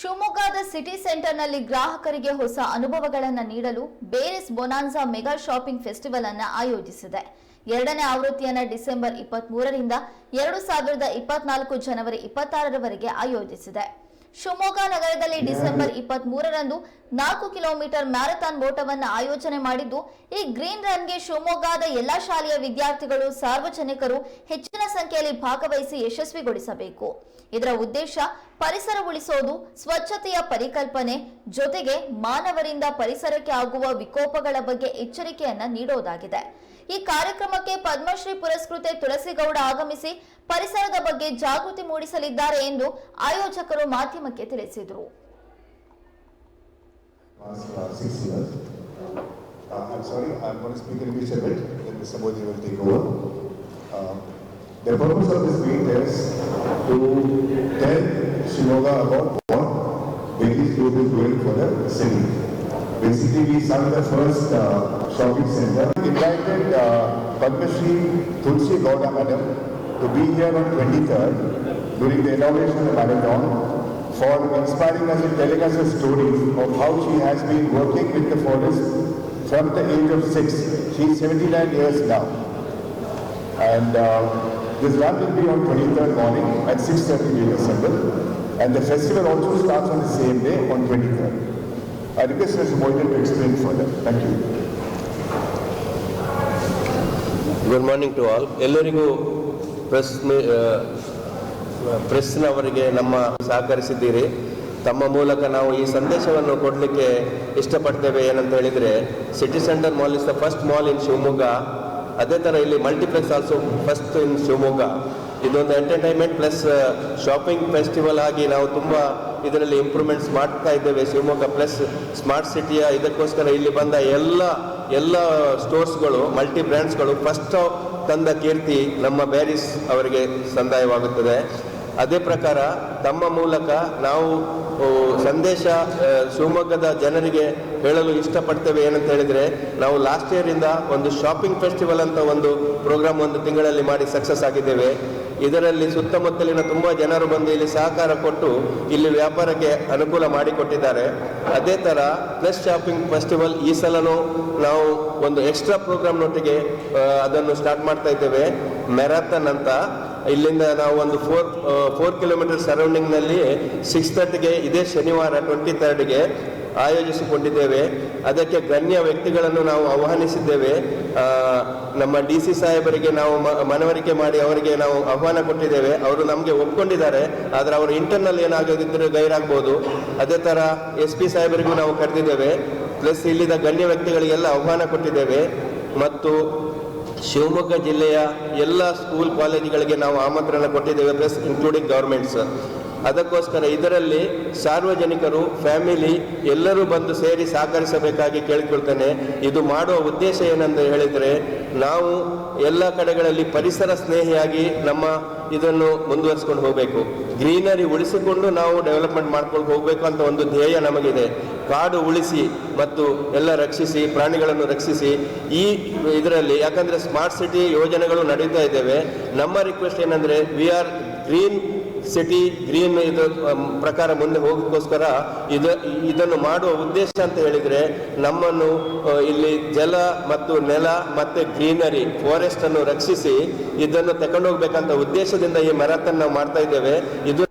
ಶಿವಮೊಗ್ಗದ ಸಿಟಿ ಸೆಂಟರ್ನಲ್ಲಿ ಗ್ರಾಹಕರಿಗೆ ಹೊಸ ಅನುಭವಗಳನ್ನು ನೀಡಲು ಬೇರೆಸ್ ಬೊನಾನ್ಸಾ ಮೆಗಾ ಶಾಪಿಂಗ್ ಫೆಸ್ಟಿವಲ್ ಅನ್ನು ಆಯೋಜಿಸಿದೆ. ಎರಡನೇ ಆವೃತ್ತಿಯನ್ನು ಡಿಸೆಂಬರ್ ಇಪ್ಪತ್ತ್ ಮೂರರಿಂದ ಎರಡು ಸಾವಿರದ ಇಪ್ಪತ್ನಾಲ್ಕು ಜನವರಿ ಇಪ್ಪತ್ತಾರರವರೆಗೆ ಆಯೋಜಿಸಿದೆ. ಶಿವಮೊಗ್ಗ ನಗರದಲ್ಲಿ ಡಿಸೆಂಬರ್ ಇಪ್ಪತ್ತ್ ಮೂರರಂದು ನಾಲ್ಕು ಕಿಲೋಮೀಟರ್ ಮ್ಯಾರಥಾನ್ ಓಟವನ್ನು ಆಯೋಜನೆ ಮಾಡಿದ್ದು, ಈ ಗ್ರೀನ್ ರನ್ಗೆ ಶಿವಮೊಗ್ಗದ ಎಲ್ಲಾ ಶಾಲೆಯ ವಿದ್ಯಾರ್ಥಿಗಳು, ಸಾರ್ವಜನಿಕರು ಹೆಚ್ಚಿನ ಸಂಖ್ಯೆಯಲ್ಲಿ ಭಾಗವಹಿಸಿ ಯಶಸ್ವಿಗೊಳಿಸಬೇಕು. ಇದರ ಉದ್ದೇಶ ಪರಿಸರ ಉಳಿಸೋದು ಸ್ವಚ್ಛತೆಯ ಪರಿಕಲ್ಪನೆ, ಜೊತೆಗೆ ಮಾನವರಿಂದ ಪರಿಸರಕ್ಕೆ ಆಗುವ ವಿಕೋಪಗಳ ಬಗ್ಗೆ ಎಚ್ಚರಿಕೆಯನ್ನ ನೀಡೋದಾಗಿದೆ. ಈ ಕಾರ್ಯಕ್ರಮಕ್ಕೆ ಪದ್ಮಶ್ರೀ ಪುರಸ್ಕೃತೆ ತುಳಸಿಗೌಡ ಆಗಮಿಸಿ ಪರಿಸರದ ಬಗ್ಗೆ ಜಾಗೃತಿ ಮೂಡಿಸಲಿದ್ದಾರೆ ಎಂದು ಆಯೋಜಕರು ಮಾಧ್ಯಮಕ್ಕೆ ತಿಳಿಸಿದರು uh. Uh. Uh, The purpose. Basically, we started the first uh, shopping center. Invited uh, Padma Shri Tulsi Gowda Madam to be here on 23rd during the inauguration of the marathon for inspiring us and telling us a story of how she has been working with the forest from the age of six. She is 79 years now. And uh, this run will be on 23rd morning at 6.30 we assemble. And the festival also starts on the same day on 23rd. I request Mr. Boyden to explain further. Thank you. Good morning to all ಎಲ್ಲರಿಗೂ press ಪ್ರೆಸ್ನವರಿಗೆ ನಮ್ಮ ಸಹಕರಿಸಿದ್ದೀರಿ ತಮ್ಮ ಮೂಲಕ ನಾವು ಈ ಸಂದೇಶವನ್ನು ಕೊಡಲಿಕ್ಕೆ ಇಷ್ಟಪಡ್ತೇವೆ ಏನಂತ ಹೇಳಿದರೆ city centre mall is the first mall in Shivamogga ಅದೇ ಥರ ಇಲ್ಲಿ multiplex also first in Shivamogga ಇದೊಂದು ಎಂಟರ್ಟೈನ್ಮೆಂಟ್ ಪ್ಲಸ್ ಶಾಪಿಂಗ್ ಫೆಸ್ಟಿವಲ್ ಆಗಿ ನಾವು ತುಂಬ ಇದರಲ್ಲಿ ಇಂಪ್ರೂವ್ಮೆಂಟ್ಸ್ ಮಾಡ್ತಾ ಇದ್ದೇವೆ. ಶಿವಮೊಗ್ಗ ಪ್ಲಸ್ ಸ್ಮಾರ್ಟ್ ಸಿಟಿಯ ಇದಕ್ಕೋಸ್ಕರ ಇಲ್ಲಿ ಬಂದ ಎಲ್ಲ ಎಲ್ಲ ಸ್ಟೋರ್ಸ್ಗಳು ಮಲ್ಟಿ ಬ್ರ್ಯಾಂಡ್ಸ್ಗಳು ಫಸ್ಟ್ ತಂದ ಕೀರ್ತಿ ನಮ್ಮ ಬ್ಯಾರಿಸ್ ಅವರಿಗೆ ಸಂದಾಯವಾಗುತ್ತದೆ. ಅದೇ ಪ್ರಕಾರ ತಮ್ಮ ಮೂಲಕ ನಾವು ಸಂದೇಶ ಶಿವಮೊಗ್ಗದ ಜನರಿಗೆ ಹೇಳಲು ಇಷ್ಟಪಡ್ತೇವೆ ಏನಂತ ಹೇಳಿದರೆ, ನಾವು ಲಾಸ್ಟ್ ಇಯರಿಂದ ಒಂದು ಶಾಪಿಂಗ್ ಫೆಸ್ಟಿವಲ್ ಅಂತ ಒಂದು ಪ್ರೋಗ್ರಾಮ್ ಒಂದು ತಿಂಗಳಲ್ಲಿ ಮಾಡಿ ಸಕ್ಸಸ್ ಆಗಿದ್ದೇವೆ. ಇದರಲ್ಲಿ ಸುತ್ತಮುತ್ತಲಿನ ತುಂಬ ಜನರು ಬಂದು ಇಲ್ಲಿ ಸಹಕಾರ ಕೊಟ್ಟು ಇಲ್ಲಿ ವ್ಯಾಪಾರಕ್ಕೆ ಅನುಕೂಲ ಮಾಡಿಕೊಟ್ಟಿದ್ದಾರೆ. ಅದೇ ಥರ ಪ್ಲಸ್ ಶಾಪಿಂಗ್ ಫೆಸ್ಟಿವಲ್ ಈ ಸಲನೂ ನಾವು ಒಂದು ಎಕ್ಸ್ಟ್ರಾ ಪ್ರೋಗ್ರಾಮ್ನೊಟ್ಟಿಗೆ ಅದನ್ನು ಸ್ಟಾರ್ಟ್ ಮಾಡ್ತಾ ಇದ್ದೇವೆ. ಮ್ಯಾರಥಾನ್ ಅಂತ ಇಲ್ಲಿಂದ ನಾವು ಒಂದು ಫೋರ್ ಫೋರ್ ಕಿಲೋಮೀಟರ್ ಸರೌಂಡಿಂಗ್ನಲ್ಲಿ ಸಿಕ್ಸ್ ತರ್ಟಿಗೆ ಇದೇ ಶನಿವಾರ ಟ್ವೆಂಟಿ ತರ್ಡ್ಗೆ ಆಯೋಜಿಸಿಕೊಂಡಿದ್ದೇವೆ. ಅದಕ್ಕೆ ಗಣ್ಯ ವ್ಯಕ್ತಿಗಳನ್ನು ನಾವು ಆಹ್ವಾನಿಸಿದ್ದೇವೆ. ನಮ್ಮ ಡಿ ಸಿ ಸಾಹೇಬರಿಗೆ ನಾವು ಮನವರಿಕೆ ಮಾಡಿ ಅವರಿಗೆ ನಾವು ಆಹ್ವಾನ ಕೊಟ್ಟಿದ್ದೇವೆ. ಅವರು ನಮಗೆ ಒಪ್ಕೊಂಡಿದ್ದಾರೆ. ಆದರೆ ಅವರು ಇಂಟರ್ನಲ್ ಏನಾಗದಿದ್ದರೆ ಗೈರಾಗ್ಬೋದು. ಅದೇ ಥರ ಎಸ್ ಪಿ ಸಾಹೇಬರಿಗೂ ನಾವು ಕರೆದಿದ್ದೇವೆ. ಪ್ಲಸ್ ಇಲ್ಲಿದ್ದ ಗಣ್ಯ ವ್ಯಕ್ತಿಗಳಿಗೆಲ್ಲ ಆಹ್ವಾನ ಕೊಟ್ಟಿದ್ದೇವೆ. ಮತ್ತು ಶಿವಮೊಗ್ಗ ಜಿಲ್ಲೆಯ ಎಲ್ಲ ಸ್ಕೂಲ್ ಕಾಲೇಜುಗಳಿಗೆ ನಾವು ಆಮಂತ್ರಣ ಕೊಟ್ಟಿದ್ದೇವೆ ಪ್ಲಸ್ ಇನ್ಕ್ಲೂಡಿಂಗ್ ಗೌರ್ಮೆಂಟ್ಸ್ ಅದಕ್ಕೋಸ್ಕರ ಇದರಲ್ಲಿ ಸಾರ್ವಜನಿಕರು ಫ್ಯಾಮಿಲಿ ಎಲ್ಲರೂ ಬಂದು ಸೇರಿ ಸಹಕರಿಸಬೇಕಾಗಿ ಕೇಳಿಕೊಳ್ತೇನೆ. ಇದು ಮಾಡುವ ಉದ್ದೇಶ ಏನಂತ ಹೇಳಿದರೆ, ನಾವು ಎಲ್ಲ ಕಡೆಗಳಲ್ಲಿ ಪರಿಸರ ಸ್ನೇಹಿಯಾಗಿ ನಮ್ಮ ಇದನ್ನು ಮುಂದುವರಿಸ್ಕೊಂಡು ಹೋಗಬೇಕು. ಗ್ರೀನರಿ ಉಳಿಸಿಕೊಂಡು ನಾವು ಡೆವಲಪ್ಮೆಂಟ್ ಮಾಡ್ಕೊಂಡು ಹೋಗಬೇಕು ಅಂತ ಒಂದು ಧ್ಯೇಯ ನಮಗಿದೆ. ಕಾಡು ಉಳಿಸಿ ಮತ್ತು ಎಲ್ಲ ರಕ್ಷಿಸಿ, ಪ್ರಾಣಿಗಳನ್ನು ರಕ್ಷಿಸಿ ಈ ಇದರಲ್ಲಿ ಯಾಕಂದರೆ ಸ್ಮಾರ್ಟ್ ಸಿಟಿ ಯೋಜನೆಗಳು ನಡೀತಾ ಇದ್ದೇವೆ. ನಮ್ಮ ರಿಕ್ವೆಸ್ಟ್ ಏನಂದರೆ we are green city green ಇದು ಪ್ರಕಾರ ಮುಂದೆ ಹೋಗೋಕ್ಕೋಸ್ಕರ ಇದು, ಇದನ್ನು ಮಾಡುವ ಉದ್ದೇಶ ಅಂತ ಹೇಳಿದರೆ ನಮ್ಮನ್ನು ಇಲ್ಲಿ ಜಲ ಮತ್ತು ನೆಲ ಮತ್ತು ಗ್ರೀನರಿ ಫಾರೆಸ್ಟ್ ಅನ್ನು ರಕ್ಷಿಸಿ ಇದನ್ನು ತಗೊಂಡೋಗ್ಬೇಕಂತ ಉದ್ದೇಶದಿಂದ ಈ ಮ್ಯಾರಥಾನ್ ನಾವು ಮಾಡ್ತಾ ಇದ್ದೇವೆ. ಇದು